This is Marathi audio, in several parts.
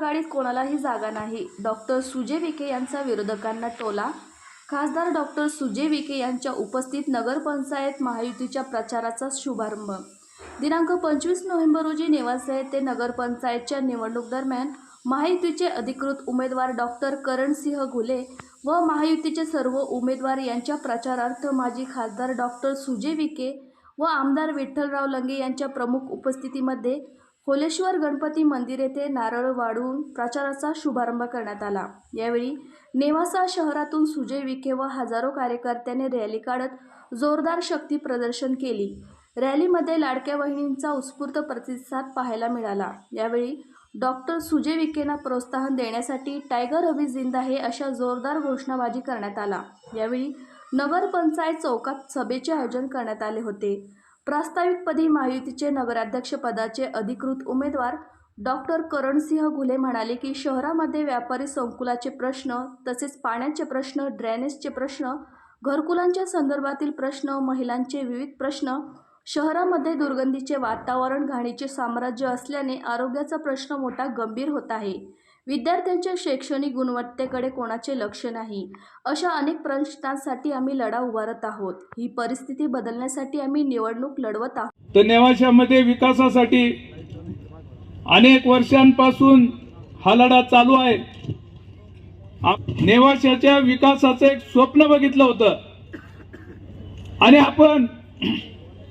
आघाडीत कोणालाही जागा नाही. डॉक्टर सुजय विखे यांचा विरोधकांना टोला. खासदार डॉक्टर सुजय विखे यांच्या उपस्थित नगरपंचायत महायुतीच्या प्रचाराचा शुभारंभ. दिनांक पंचवीस नोव्हेंबर रोजी नेवासे येथे नगरपंचायतच्या निवडणूक दरम्यान महायुतीचे अधिकृत उमेदवार डॉक्टर करणसिंह घुले व महायुतीचे सर्व उमेदवार यांच्या प्रचारार्थ माजी खासदार डॉक्टर सुजय विखे व आमदार विठ्ठलराव लंगे यांच्या प्रमुख उपस्थितीमध्ये होलेश्वर गणपती मंदिर येथे नारळ वाढून प्रचाराचा शुभारंभ करण्यात आला. यावेळी नेवासा शहरातून सुजय विखे व हजारो कार्यकर्त्यांनी रॅली काढत जोरदार शक्ती प्रदर्शन केली. रॅलीमध्ये लाडक्या बहिणींचा उत्स्फूर्त प्रतिसाद पाहायला मिळाला. यावेळी डॉक्टर सुजय विखेंना प्रोत्साहन देण्यासाठी टायगर हवी जिंदा हे अशा जोरदार घोषणाबाजी करण्यात आला. यावेळी नगरपंचायत चौकात सभेचे आयोजन करण्यात आले होते. प्रास्ताविकपदी महायुतीचे नगराध्यक्षपदाचे अधिकृत उमेदवार डॉक्टर करणसिंह घुले म्हणाले की शहरामध्ये व्यापारी संकुलाचे प्रश्न तसेच पाण्याचे प्रश्न ड्रेनेजचे प्रश्न घरकुलांच्या संदर्भातील प्रश्न महिलांचे विविध प्रश्न शहरामध्ये दुर्गंधीचे वातावरण घाणीचे साम्राज्य असल्याने आरोग्याचा प्रश्न मोठा गंभीर होत आहे. विद्यार्थ्यांच्या शैक्षणिक गुणवत्तेकडे कोणाचे लक्ष नाही. अशा अनेक प्रश्नांसाठी आम्ही लढा उभारत आहोत. ही परिस्थिती बदलण्यासाठी आम्ही निवडणूक लढवत आहोत. तर नेवाशामध्ये विकासासाठी अनेक वर्षांपासून हा लढा चालू आहे. नेवाशाच्या विकासाचं एक स्वप्न बघितलं होतं. आणि आपण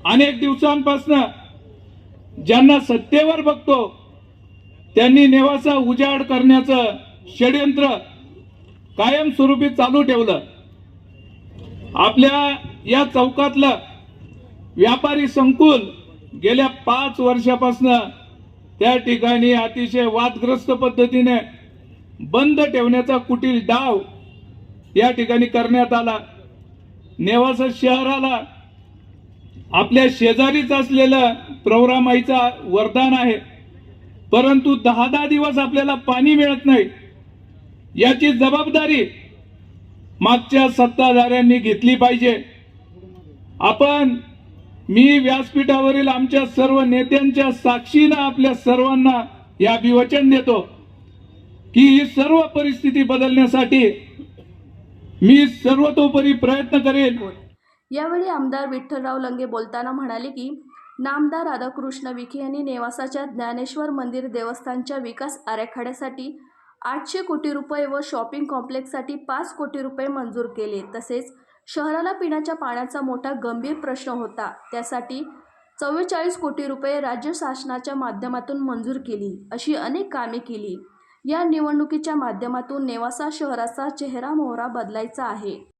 अनेक दिवसांपासून ज्यांना सत्तेवर बघतो त्यांनी नेवासा उजाड करण्याचं षडयंत्र कायमस्वरूपी चालू ठेवलं. आपल्या या चौकातलं व्यापारी संकुल गेल्या पाच वर्षापासून त्या ठिकाणी अतिशय वादग्रस्त पद्धतीने बंद ठेवण्याचा कुटील डाव या ठिकाणी करण्यात आला. नेवासा शहराला आपल्या शेजारीच असलेलं प्रवरामाईचा वरदान आहे. परंतु दहा दहा दिवस आपल्याला पाणी मिळत नाही. याची जबाबदारी मागच्या सत्ताधाऱ्यांनी घेतली पाहिजे. आपण मी व्यासपीठावरील आमच्या सर्व नेत्यांच्या साक्षीनं आपल्या सर्वांना या अभिवचन देतो की ही सर्व परिस्थिती बदलण्यासाठी मी सर्वतोपरी प्रयत्न करेन. यावेळी आमदार विठ्ठलराव लंगे बोलताना म्हणाले की नामदार राधाकृष्ण विखे यांनी नेवासाच्या ज्ञानेश्वर मंदिर देवस्थानच्या विकास आराखड्यासाठी आठशे कोटी रुपये व शॉपिंग कॉम्प्लेक्ससाठी पाच कोटी रुपये मंजूर केले. तसेच शहराला पिण्याच्या पाण्याचा मोठा गंभीर प्रश्न होता. त्यासाठी चव्वेचाळीस कोटी रुपये राज्य शासनाच्या माध्यमातून मंजूर केली. अशी अनेक कामे केली. या निवडणुकीच्या माध्यमातून नेवासा शहराचा चेहरा मोहरा बदलायचा आहे.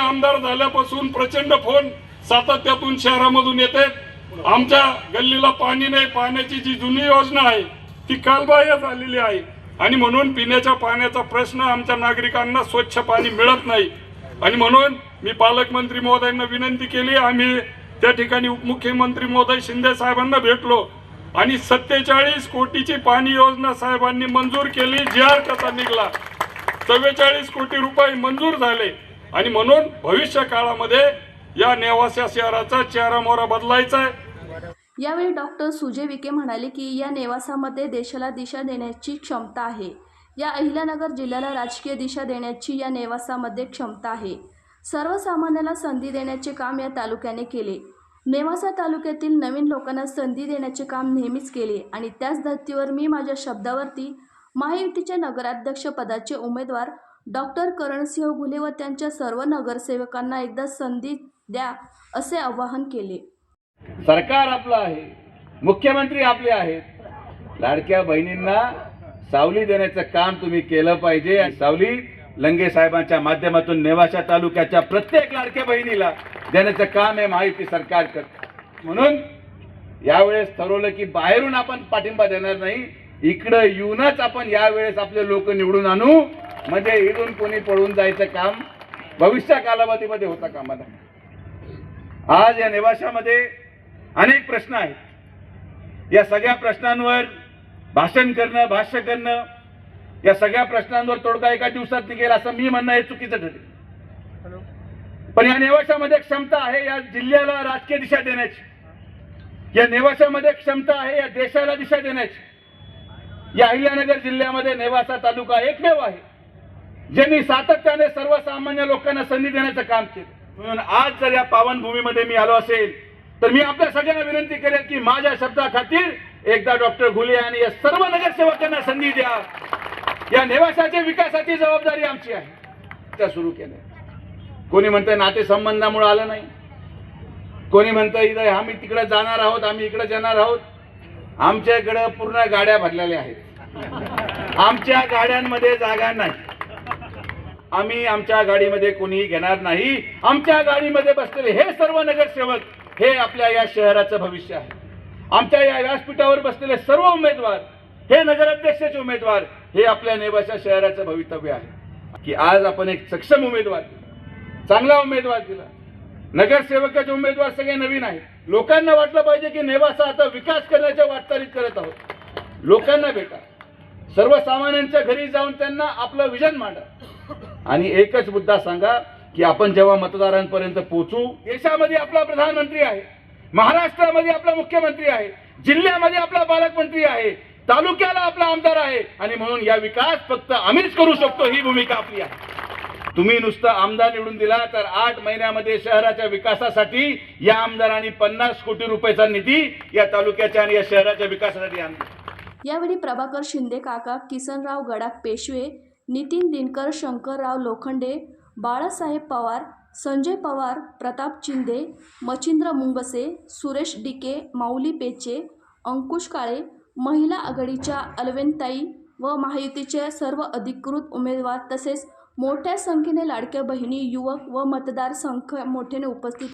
आमदार झाल्यापासून प्रचंड फोन सातत्यातून शहरामधून येते आमच्या गल्लीला पाणी नाही पाण्याची जी जुनी योजना आहे ती कालबाह्य झालेली आहे. आणि म्हणून पिण्याच्या पाण्याचा प्रश्न आमच्या नागरिकांना स्वच्छ पाणी मिळत नाही. आणि म्हणून मी पालकमंत्री महोदयांना विनंती केली आम्ही त्या ठिकाणी उपमुख्यमंत्री महोदय शिंदे साहेबांना भेटलो. आणि सत्तेचाळीस कोटीची पाणी योजना साहेबांनी मंजूर केली जी आर कसा निघाला. चव्वेचाळीस कोटी रुपये मंजूर झाले. आणि म्हणून भविष्य काळामध्ये या नेवास्या शहराचा चेहरा मोहरा बदलायचा आहे. यावेळी डॉक्टर सुजय विखे म्हणाले की या नेवासामध्ये देशाला दिशा देण्याची क्षमता आहे. या अहिल्यानगर जिल्ह्याला राजकीय दिशा देण्याची या नेवासामध्ये क्षमता आहे. सर्वसामान्याला संधी देण्याचे काम या तालुक्याने केले. नेवासा तालुक्यातील नवीन लोकांना संधी देण्याचे काम नेहमीच केले आणि त्याच धर्तीवर मी माझ्या शब्दावरती महायुतीच्या नगराध्यक्ष पदाचे उमेदवार डॉक्टर करणसिंह घुले व त्यांच्या सर्व नगरसेवकांना एकदा संधी द्या असे आवाहन केले. सरकार आपलं आहे मुख्यमंत्री आपले आहेत. लाडक्या बहिणींना सावली देण्याचं काम तुम्ही केलं पाहिजे. सावली लंगे साहेबांच्या माध्यमातून नेवाशा तालुक्याच्या प्रत्येक लाडक्या बहिणीला देण्याचं काम हे माहिती सरकार करत. म्हणून यावेळेस ठरवलं की बाहेरून आपण पाठिंबा देणार नाही. इकडं येऊनच आपण यावेळेस आपले लोक निवडून आणू. म्हणजे इथून कोणी पळून जायचं काम भविष्य कालावधीमध्ये होता कामाला. आज या निवासामध्ये अनेक प्रश्न आहेत. या सगळ्या प्रश्नांवर भाषण करणं भाष्य करणं या सगळ्या प्रश्नांवर तोडगा एका दिवसात निघेल असं मी म्हणणं हे चुकीचं ठरेल. पण या नेवाशामध्ये क्षमता आहे या जिल्ह्याला राजकीय दिशा देण्याची. या नेवाशामध्ये क्षमता आहे या देशाला दिशा देण्याची. या अहिल्यानगर जिल्ह्यामध्ये नेवासा तालुका एकमेव आहे. ज्यांनी सातत्याने सर्वसामान्य लोकांना संधी देण्याचं काम केलं. म्हणून आज जर या पावनभूमीमध्ये मी आलो असेल तर मी आपल्या सगळ्यांना विनंती करेन की माझ्या शब्दा खातीर एकदा डॉक्टर घुले आणि या सर्व नगरसेवकांना संधी द्या. या नेवासाच्या विकासाची जबाबदारी आमची आहे. त्या सुरू केल्या. कोणी म्हणतंय नातेसंबंधामुळे आलं नाही. कोणी म्हणतं इथं आम्ही तिकडे जाणार आहोत आम्ही इकडे जाणार आहोत. आमच्याकडं पूर्ण गाड्या भरलेल्या आहेत. आमच्या गाड्यांमध्ये जागा नाही. आम्ही आमच्या गाडीमध्ये कोणीही घेणार नाही. आमच्या गाडीमध्ये बसलेले हे सर्व नगरसेवक हे आपल्या या शहराचं भविष्य आहे. आमच्या या व्यासपीठावर बसलेले सर्व उमेदवार हे नगराध्यक्षाचे उमेदवार हे आपल्या नेवासा शहराचं भवितव्य आहे. की आज आपण एक सक्षम उमेदवार दिला चांगला उमेदवार दिला. नगरसेवकाचे उमेदवार सगळे नवीन आहेत. लोकांना वाटलं पाहिजे की नेवासा आता विकास करण्याच्या वाटचालीत करत आहोत. लोकांना भेटा. सर्वसामान्यांच्या घरी जाऊन त्यांना आपलं विजन मांडा. आणि एकच मुद्दा सांगा की आपण जेव्हा मतदारांपर्यंत पोहोचू देशामध्ये आपला प्रधानमंत्री आहे महाराष्ट्रामध्ये आपला मुख्यमंत्री आहे जिल्ह्यामध्ये आपला पालकमंत्री आहे तालुक्याला आपला आमदार आहे आणि म्हणून या विकास फक्त आम्हीच करू शकतो ही भूमिका आपली आहे. तुम्ही नुसतं आमदार निवडून दिला तर आठ महिन्यामध्ये शहराच्या विकासासाठी या आमदारांनी पन्नास कोटी रुपयाचा निधी या तालुक्याच्या आणि या शहराच्या विकासासाठी आणला. यावेळी प्रभाकर शिंदे काका किसनराव गडाख पेशवे नितीन दिनकर शंकरराव लोखंडे बाळासाहेब पवार संजय पवार प्रताप चिंदे मच्छिंद्र मुंगसे सुरेश डिके माऊली पेचे अंकुश काळे महिला आघाडीच्या अलवेनताई व महायुतीचे सर्व अधिकृत उमेदवार तसेच मोठ्या संख्येने लाडक्या बहिणी युवक व मतदार संख्या मोठ्याने उपस्थित